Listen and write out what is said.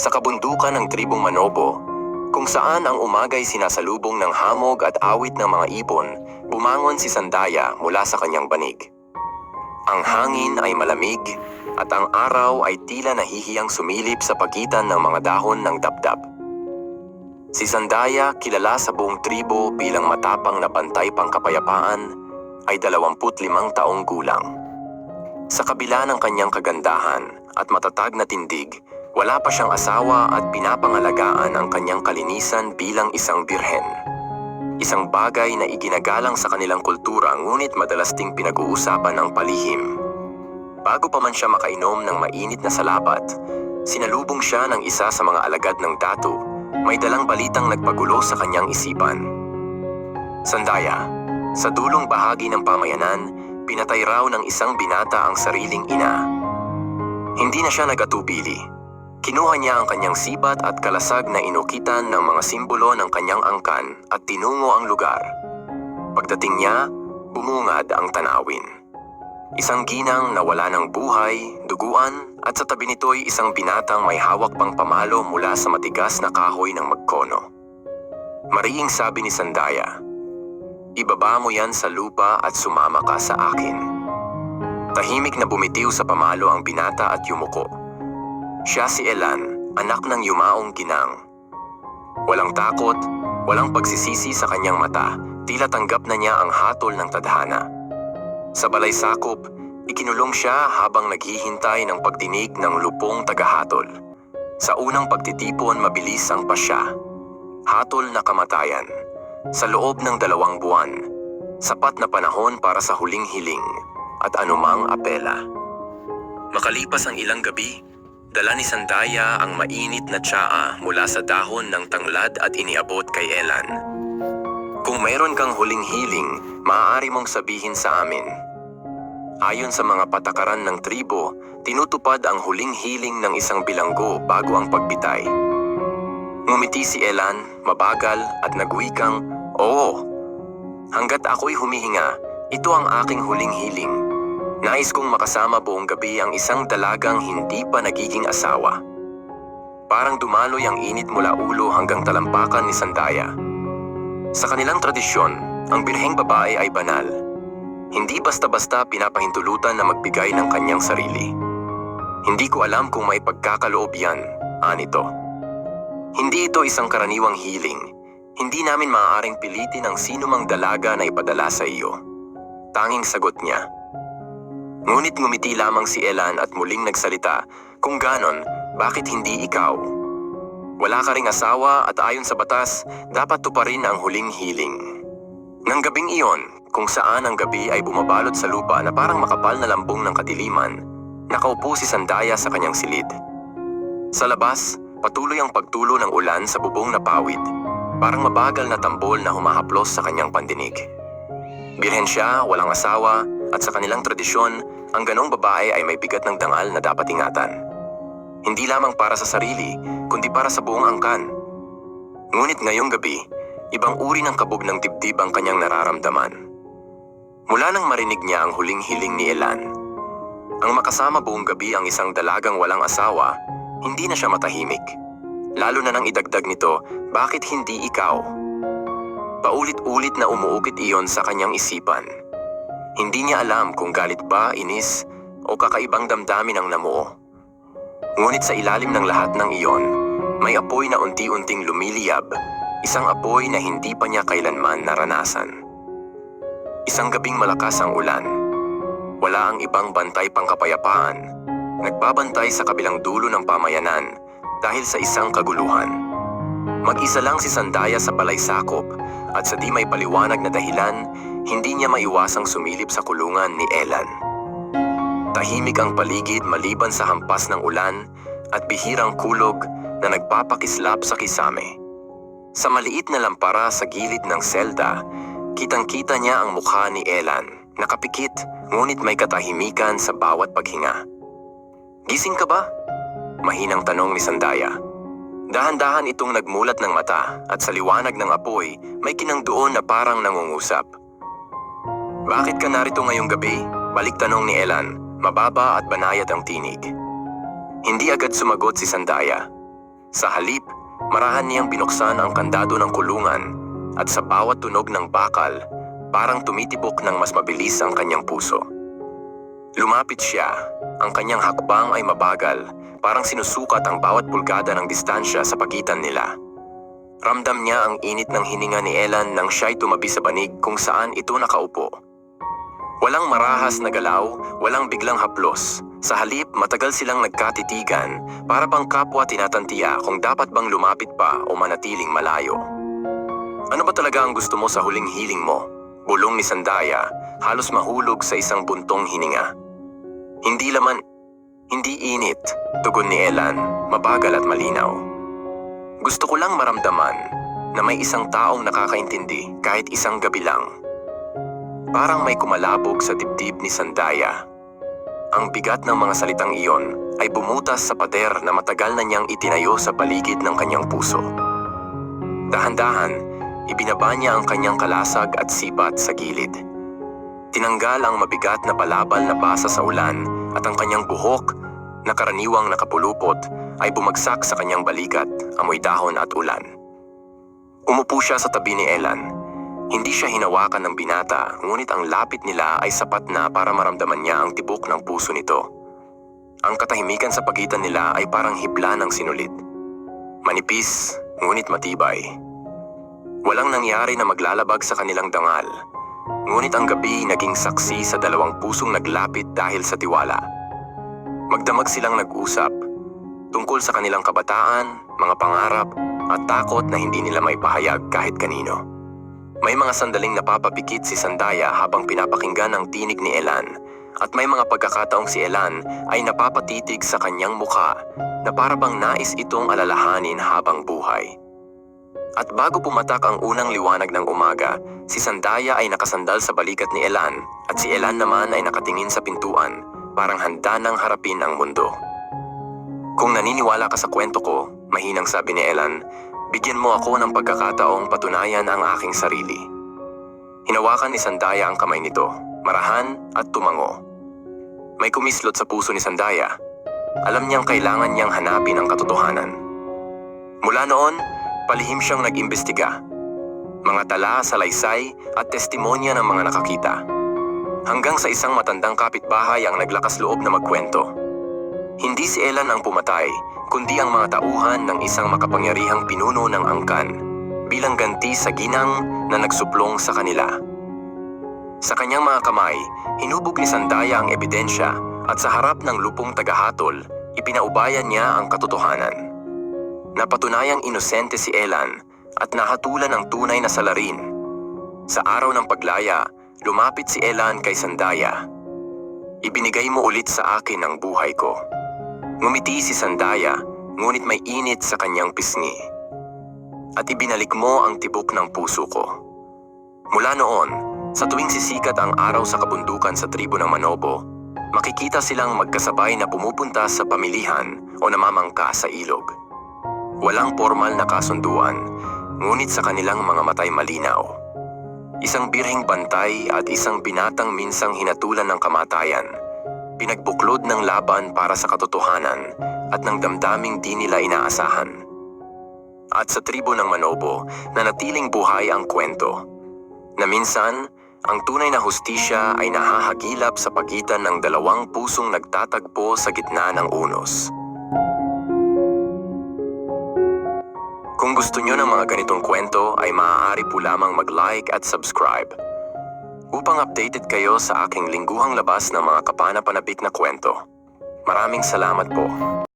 sa kabundukan ng tribong Manobo, kung saan ang umagay sinasalubong ng hamog at awit ng mga ibon, bumangon si Sandaya mula sa kanyang banig. Ang hangin ay malamig at ang araw ay tila nahihiyang sumilip sa pagitan ng mga dahon ng dapdap. Si Sandaya, kilala sa buong tribo bilang matapang na bantay pangkapayapaan, ay 25 taong gulang. Sa kabila ng kanyang kagandahan at matatag na tindig, wala pa siyang asawa at pinapangalagaan ang kanyang kalinisan bilang isang birhen. Isang bagay na iginagalang sa kanilang kultura ngunit madalas ding pinag-uusapan ng palihim. Bago pa man siya makainom ng mainit na salabat, sinalubong siya ng isa sa mga alagad ng datu, may dalang balitang nagpagulo sa kanyang isipan. Sandaya, sa dulong bahagi ng pamayanan, pinatay raw ng isang binata ang sariling ina. Hindi na siya nagatubili. Kinuha niya ang kanyang sibat at kalasag na inukitan ng mga simbolo ng kanyang angkan at tinungo ang lugar. Pagdating niya, bumungad ang tanawin. Isang ginang na wala ng buhay, duguan, at sa tabi nito'y isang binatang may hawak pang pamalo mula sa matigas na kahoy ng magkono. Mariing sabi ni Sandaya, Ibaba mo yan sa lupa at sumama ka sa akin. Tahimik na bumitiw sa pamalo ang binata at yumuko. Siya si Elan, anak ng yumaong ginang. Walang takot, walang pagsisisi sa kanyang mata, tila tanggap na niya ang hatol ng tadhana. Sa balay sakop, ikinulong siya habang naghihintay ng pagdinig ng lupong tagahatol. Sa unang pagtitipon mabilis ang pasya. Hatol na kamatayan. Sa loob ng dalawang buwan, sapat na panahon para sa huling hiling at anumang apela. Makalipas ang ilang gabi, dala ni Sandaya ang mainit na tsaa mula sa dahon ng tanglad at iniabot kay Elan. Kung mayroon kang huling hiling, maaari mong sabihin sa amin. Ayon sa mga patakaran ng tribo, tinutupad ang huling hiling ng isang bilanggo bago ang pagbitay. Ngumiti si Elan, mabagal at nagwikang, Oo. Hanggat ako'y humihinga, ito ang aking huling hiling. Nais kong makasama buong gabi ang isang dalagang hindi pa nagiging asawa. Parang dumaloy ang init mula ulo hanggang talampakan ni Sandaya. Sa kanilang tradisyon, ang birheng babae ay banal. Hindi basta-basta pinapahintulutan na magbigay ng kanyang sarili. Hindi ko alam kung may pagkakaloob yan, anito. Hindi ito isang karaniwang hiling. Hindi namin maaaring pilitin ang sino mang dalaga na ipadala sa iyo. Tanging sagot niya. Ngunit ngumiti lamang si Elan at muling nagsalita, kung ganon, bakit hindi ikaw? Wala ka ring asawa at ayon sa batas, dapat tuparin ang huling hiling. Nang gabing iyon, kung saan ang gabi ay bumabalot sa lupa na parang makapal na lambong ng kadiliman, nakaupo si Sandaya sa kanyang silid. Sa labas, patuloy ang pagtulo ng ulan sa bubong na pawid, parang mabagal na tambol na humahaplos sa kanyang pandinig. Birhen siya, walang asawa, at sa kanilang tradisyon, ang ganong babae ay may bigat ng dangal na dapat ingatan. Hindi lamang para sa sarili, kundi para sa buong angkan. Ngunit ngayong gabi, ibang uri ng kabog ng dibdib ang kanyang nararamdaman. Mula nang marinig niya ang huling hiling ni Elan, ang makasama buong gabi ang isang dalagang walang asawa, hindi na siya matahimik. Lalo na nang idagdag nito, bakit hindi ikaw? Paulit-ulit na umuukit iyon sa kanyang isipan. Hindi niya alam kung galit ba, inis, o kakaibang damdamin ang namuo. Ngunit sa ilalim ng lahat ng iyon, may apoy na unti-unting lumiliyab, isang apoy na hindi pa niya kailanman naranasan. Isang gabing malakas ang ulan. Wala ang ibang bantay pangkapayapaan. Nagbabantay sa kabilang dulo ng pamayanan dahil sa isang kaguluhan. Mag-isa lang si Sandaya sa balay sakop at sa di may paliwanag na dahilan, hindi niya maiwasang sumilip sa kulungan ni Elan. Tahimik ang paligid maliban sa hampas ng ulan at bihirang kulog na nagpapakislap sa kisame. Sa maliit na lampara sa gilid ng selda, kitang-kita niya ang mukha ni Elan, nakapikit ngunit may katahimikan sa bawat paghinga. Gising ka ba? Mahinang tanong ni Sandaya. Dahan-dahan itong nagmulat ng mata at sa liwanag ng apoy may kinangdoon na parang nangungusap. Bakit ka narito ngayong gabi? Balik tanong ni Elan, mababa at banayad ang tinig. Hindi agad sumagot si Sandaya. Sa halip, marahan niyang binuksan ang kandado ng kulungan at sa bawat tunog ng bakal, parang tumitibok ng mas mabilis ang kanyang puso. Lumapit siya. Ang kanyang hakbang ay mabagal, parang sinusukat ang bawat pulgada ng distansya sa pagitan nila. Ramdam niya ang init ng hininga ni Elan nang siya'y tumabi sa banig kung saan ito nakaupo. Walang marahas na galaw, walang biglang haplos. Sa halip, matagal silang nagkatitigan para bang kapwa tinatantiya kung dapat bang lumapit pa o manatiling malayo. Ano ba talaga ang gusto mo sa huling hiling mo? Bulong ni Sandaya, halos mahulog sa isang buntong hininga. Hindi laman, hindi init, tugon ni Elan, mabagal at malinaw. Gusto ko lang maramdaman na may isang taong nakakaintindi kahit isang gabi lang. Parang may kumalabog sa dibdib ni Sandaya. Ang bigat ng mga salitang iyon ay bumutas sa pader na matagal na niyang itinayo sa paligid ng kanyang puso. Dahan-dahan, ibinaba niya ang kanyang kalasag at sipat sa gilid. Tinanggal ang mabigat na balabal na basa sa ulan at ang kanyang buhok na karaniwang nakapulupot ay bumagsak sa kanyang balikat, amoy dahon at ulan. Umupo siya sa tabi ni Elan. Hindi siya hinawakan ng binata, ngunit ang lapit nila ay sapat na para maramdaman niya ang tibok ng puso nito. Ang katahimikan sa pagitan nila ay parang hibla ng sinulid. Manipis, ngunit matibay. Walang nangyari na maglalabag sa kanilang dangal. Ngunit ang gabi naging saksi sa dalawang pusong naglapit dahil sa tiwala. Magdamag silang nag-usap tungkol sa kanilang kabataan, mga pangarap, at takot na hindi nila may pahayag kahit kanino. May mga sandaling napapapikit si Sandaya habang pinapakinggan ang tinig ni Elan at may mga pagkakataong si Elan ay napapatitig sa kanyang mukha na parabang nais itong alalahanin habang buhay. At bago pumatak ang unang liwanag ng umaga, si Sandaya ay nakasandal sa balikat ni Elan at si Elan naman ay nakatingin sa pintuan, parang handa nang harapin ang mundo. Kung naniniwala ka sa kwento ko, mahinang sabi ni Elan, bigyan mo ako ng pagkakataong patunayan ang aking sarili. Hinawakan ni Sandaya ang kamay nito, marahan at tumango. May kumislot sa puso ni Sandaya. Alam niyang kailangan niyang hanapin ang katotohanan. Mula noon, palihim siyang nag-imbestiga. Mga tala, salaysay at testimonya ng mga nakakita. Hanggang sa isang matandang kapitbahay ang naglakas loob na magkwento. Hindi si Elan ang pumatay, kundi ang mga tauhan ng isang makapangyarihang pinuno ng angkan bilang ganti sa ginang na nagsuplong sa kanila. Sa kanyang mga kamay, hinubog ni Sandaya ang ebidensya at sa harap ng lupong tagahatol, ipinaubayan niya ang katotohanan. Napatunayang inosente si Elan at nahatulan ang tunay na salarin. Sa araw ng paglaya, lumapit si Elan kay Sandaya. Ibinigay mo ulit sa akin ang buhay ko. Ngumiti si Sandaya, ngunit may init sa kanyang pisngi. At ibinalik mo ang tibok ng puso ko. Mula noon, sa tuwing sisikat ang araw sa kabundukan sa tribo ng Manobo, makikita silang magkasabay na pumupunta sa pamilihan o namamangka sa ilog. Walang formal na kasunduan, ngunit sa kanilang mga matay malinaw. Isang birhing bantay at isang binatang minsang hinatulan ng kamatayan. Pinagbuklod ng laban para sa katotohanan at ng damdaming di nila inaasahan. At sa tribo ng Manobo, nanatiling buhay ang kwento. Na minsan, ang tunay na hustisya ay nahahagilap sa pagitan ng dalawang pusong nagtatagpo sa gitna ng unos. Kung gusto nyo ng mga ganitong kwento ay maaari po lamang mag-like at subscribe. Upang updated kayo sa aking lingguhang labas ng mga kapanapanabik na kwento. Maraming salamat po.